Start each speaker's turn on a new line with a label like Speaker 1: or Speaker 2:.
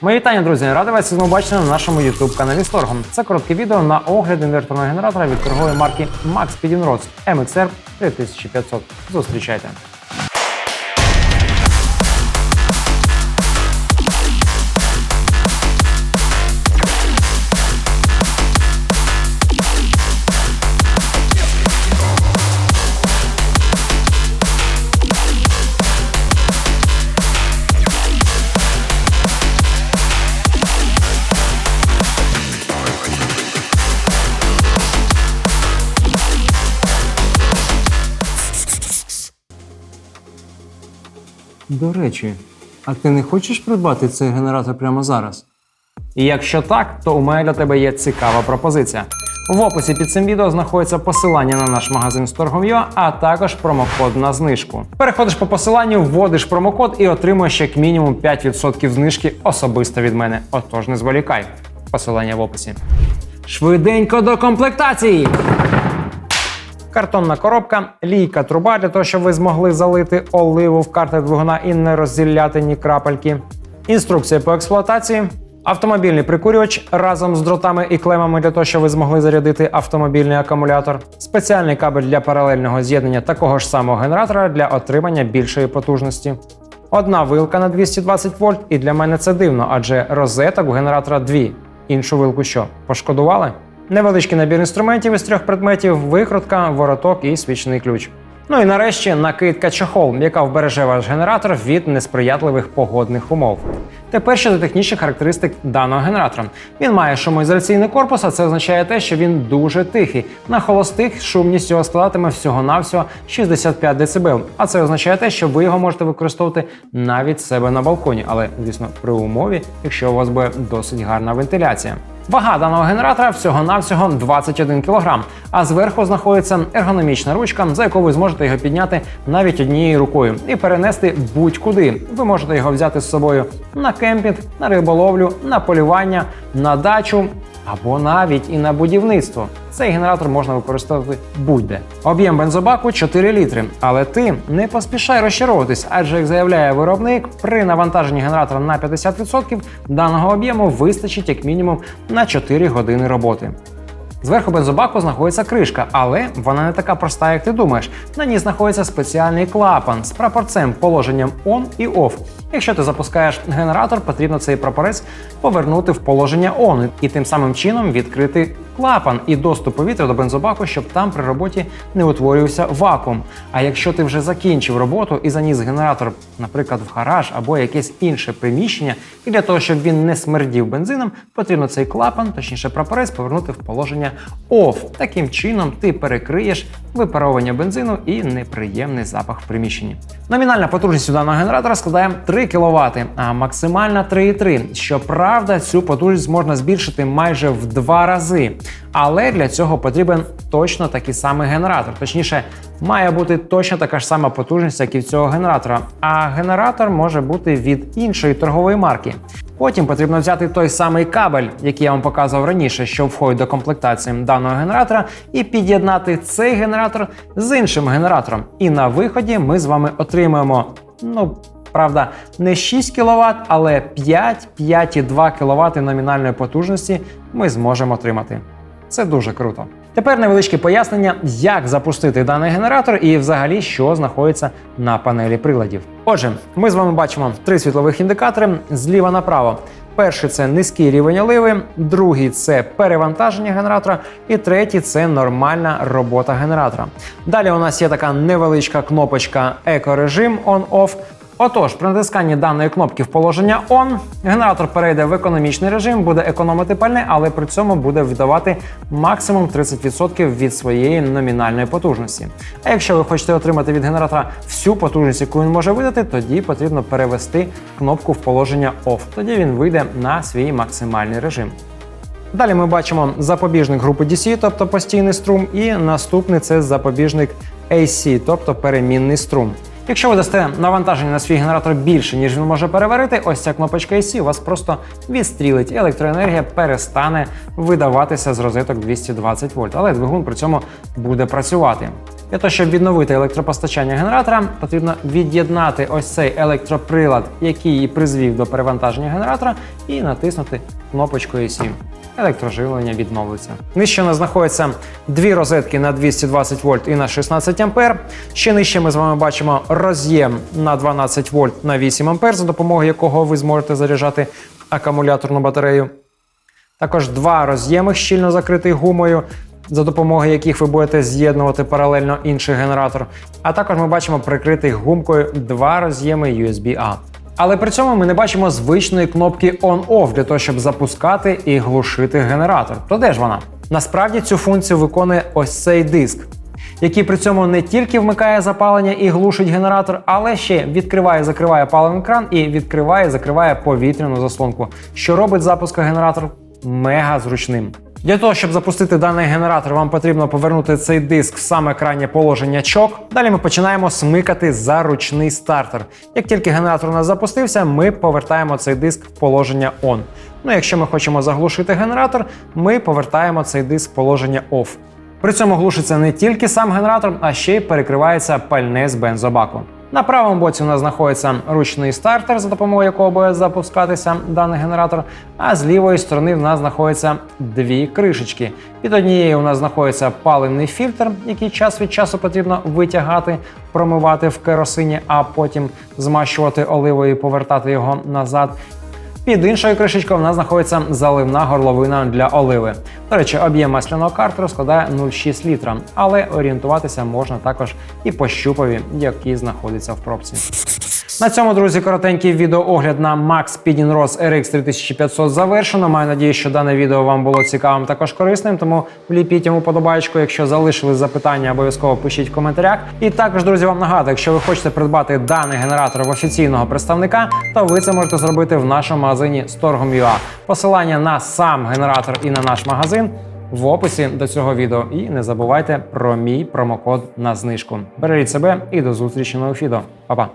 Speaker 1: Мої вітання, друзі! Радий вас знову бачити на нашому youtube каналі Сторгом. Це коротке відео на огляд інверторного генератора від торгової марки Max Pedinrods MXR 3500. Зустрічайте! До речі, а ти не хочеш придбати цей генератор прямо зараз? І якщо так, то у мене для тебе є цікава пропозиція. В описі під цим відео знаходиться посилання на наш магазин Storgom.ua, а також промокод на знижку. Переходиш по посиланню, вводиш промокод і отримуєш як мінімум 5% знижки особисто від мене. Отож, не зволікай. Посилання в описі. Швиденько до комплектації! Картонна коробка, лійка труба для того, щоб ви змогли залити оливу в карти двигуна і не розділяти ні крапельки. Інструкція по експлуатації. Автомобільний прикурювач разом з дротами і клемами для того, щоб ви змогли зарядити автомобільний акумулятор, спеціальний кабель для паралельного з'єднання такого ж самого генератора для отримання більшої потужності. Одна вилка на 220 вольт, і для мене це дивно, адже розеток у генератора дві. Іншу вилку що? Пошкодували? Невеличкий набір інструментів із трьох предметів, викрутка, вороток і свічний ключ. Ну і нарешті накидка чохол, яка вбереже ваш генератор від несприятливих погодних умов. Тепер щодо технічних характеристик даного генератора. Він має шумоізоляційний корпус, а це означає те, що він дуже тихий. На холостих шумність його складатиме всього-навсього 65 дБ. А це означає те, що ви його можете використовувати навіть себе на балконі, але звісно при умові, якщо у вас буде досить гарна вентиляція. Вага даного генератора всього-навсього 21 кг, а зверху знаходиться ергономічна ручка, за яку ви зможете його підняти навіть однією рукою і перенести будь-куди. Ви можете його взяти з собою на кемпінг, на риболовлю, на полювання, на дачу або навіть і на будівництво. Цей генератор можна використовувати будь-де. Об'єм бензобаку 4 літри. Але ти не поспішай розчаровуватись, адже як заявляє виробник, при навантаженні генератора на 50% даного об'єму вистачить як мінімум на 4 години роботи. Зверху бензобаку знаходиться кришка, але вона не така проста, як ти думаєш. На ній знаходиться спеціальний клапан з прапорцем положенням ON і OFF. Якщо ти запускаєш генератор, потрібно цей прапорець повернути в положення ON і тим самим чином відкрити клапан і доступ повітря до бензобаку, щоб там при роботі не утворювався вакуум. А якщо ти вже закінчив роботу і заніс генератор, наприклад, в гараж або якесь інше приміщення, і для того, щоб він не смердів бензином, потрібно цей клапан, точніше прапорець, повернути в положення OFF. Таким чином ти перекриєш випаровування бензину і неприємний запах в приміщенні. Номінальна потужність у даного генератора складає 3 кВт, а максимальна 3,3. Щоправда, цю потужність можна збільшити майже в два рази. Але для цього потрібен точно такий самий генератор. Точніше, має бути точно така ж сама потужність, як і в цього генератора. А генератор може бути від іншої торгової марки. Потім потрібно взяти той самий кабель, який я вам показував раніше, що входить до комплектації даного генератора, і під'єднати цей генератор з іншим генератором. І на виході ми з вами отримаємо, ну. Правда, не 6 кВт, але 5-5,2 кВт номінальної потужності ми зможемо отримати. Це дуже круто. Тепер невеличке пояснення, як запустити даний генератор і взагалі що знаходиться на панелі приладів. Отже, ми з вами бачимо три світлових індикатори зліва направо. Перший це низький рівень оливи, другий це перевантаження генератора, і третій це нормальна робота генератора. Далі у нас є така невеличка кнопочка екорежим on-off. Отож, при натисканні даної кнопки в положення ON генератор перейде в економічний режим, буде економити пальне, але при цьому буде віддавати максимум 30% від своєї номінальної потужності. А якщо ви хочете отримати від генератора всю потужність, яку він може видати, тоді потрібно перевести кнопку в положення OFF. Тоді він вийде на свій максимальний режим. Далі ми бачимо запобіжник групи DC, тобто постійний струм, і наступний це запобіжник AC, тобто перемінний струм. Якщо ви дасте навантаження на свій генератор більше, ніж він може переварити, ось ця кнопочка AC у вас просто відстрілить, і електроенергія перестане видаватися з розеток 220 вольт, але двигун при цьому буде працювати. Для того, щоб відновити електропостачання генератора, потрібно від'єднати ось цей електроприлад, який її призвів до перевантаження генератора, і натиснути кнопочку E7. Електроживлення відновиться. Нижче у знаходяться дві розетки на 220 вольт і на 16 ампер. Ще нижче ми з вами бачимо роз'єм на 12 вольт на 8 ампер, за допомогою якого ви зможете заряджати акумуляторну батарею. Також два роз'єми щільно закритих гумою, за допомогою яких ви будете з'єднувати паралельно інший генератор. А також ми бачимо прикритих гумкою два роз'єми USB-A. Але при цьому ми не бачимо звичної кнопки On-Off для того, щоб запускати і глушити генератор. То де ж вона? Насправді цю функцію виконує ось цей диск, який при цьому не тільки вмикає запалення і глушить генератор, але ще відкриває, закриває паливний кран і відкриває, закриває повітряну заслонку, що робить запуск генератора мега зручним. Для того, щоб запустити даний генератор, вам потрібно повернути цей диск в саме крайнє положення чок. Далі ми починаємо смикати за ручний стартер. Як тільки генератор у нас запустився, ми повертаємо цей диск в положення ON. Ну, якщо ми хочемо заглушити генератор, ми повертаємо цей диск в положення OFF. При цьому глушиться не тільки сам генератор, а ще й перекривається пальне з бензобаку. На правому боці у нас знаходиться ручний стартер, за допомогою якого буде запускатися даний генератор. А з лівої сторони в нас знаходяться дві кришечки. Під однією у нас знаходиться паливний фільтр, який час від часу потрібно витягати, промивати в керосині, а потім змащувати оливою і повертати його назад. Під іншою кришечкою в нас знаходиться заливна горловина для оливи. До речі, об'єм масляного картеру складає 0,6 літра, але орієнтуватися можна також і по щупові, який знаходиться в пробці. На цьому, друзі, коротенький відеоогляд на Max Rose RX 3500 завершено. Маю надію, що дане відео вам було цікавим також корисним. Тому вліпіть йому подобаєчку. Якщо залишили запитання, обов'язково пишіть в коментарях. І також, друзі, вам нагадую, якщо ви хочете придбати даний генератор в офіційного представника, то ви це можете зробити в нашому магазині Storgom.ua. Посилання на сам генератор і на наш магазин в описі до цього відео. І не забувайте про мій промокод на знижку. Бережіть себе і до зустрічі на Офідо. Па-па!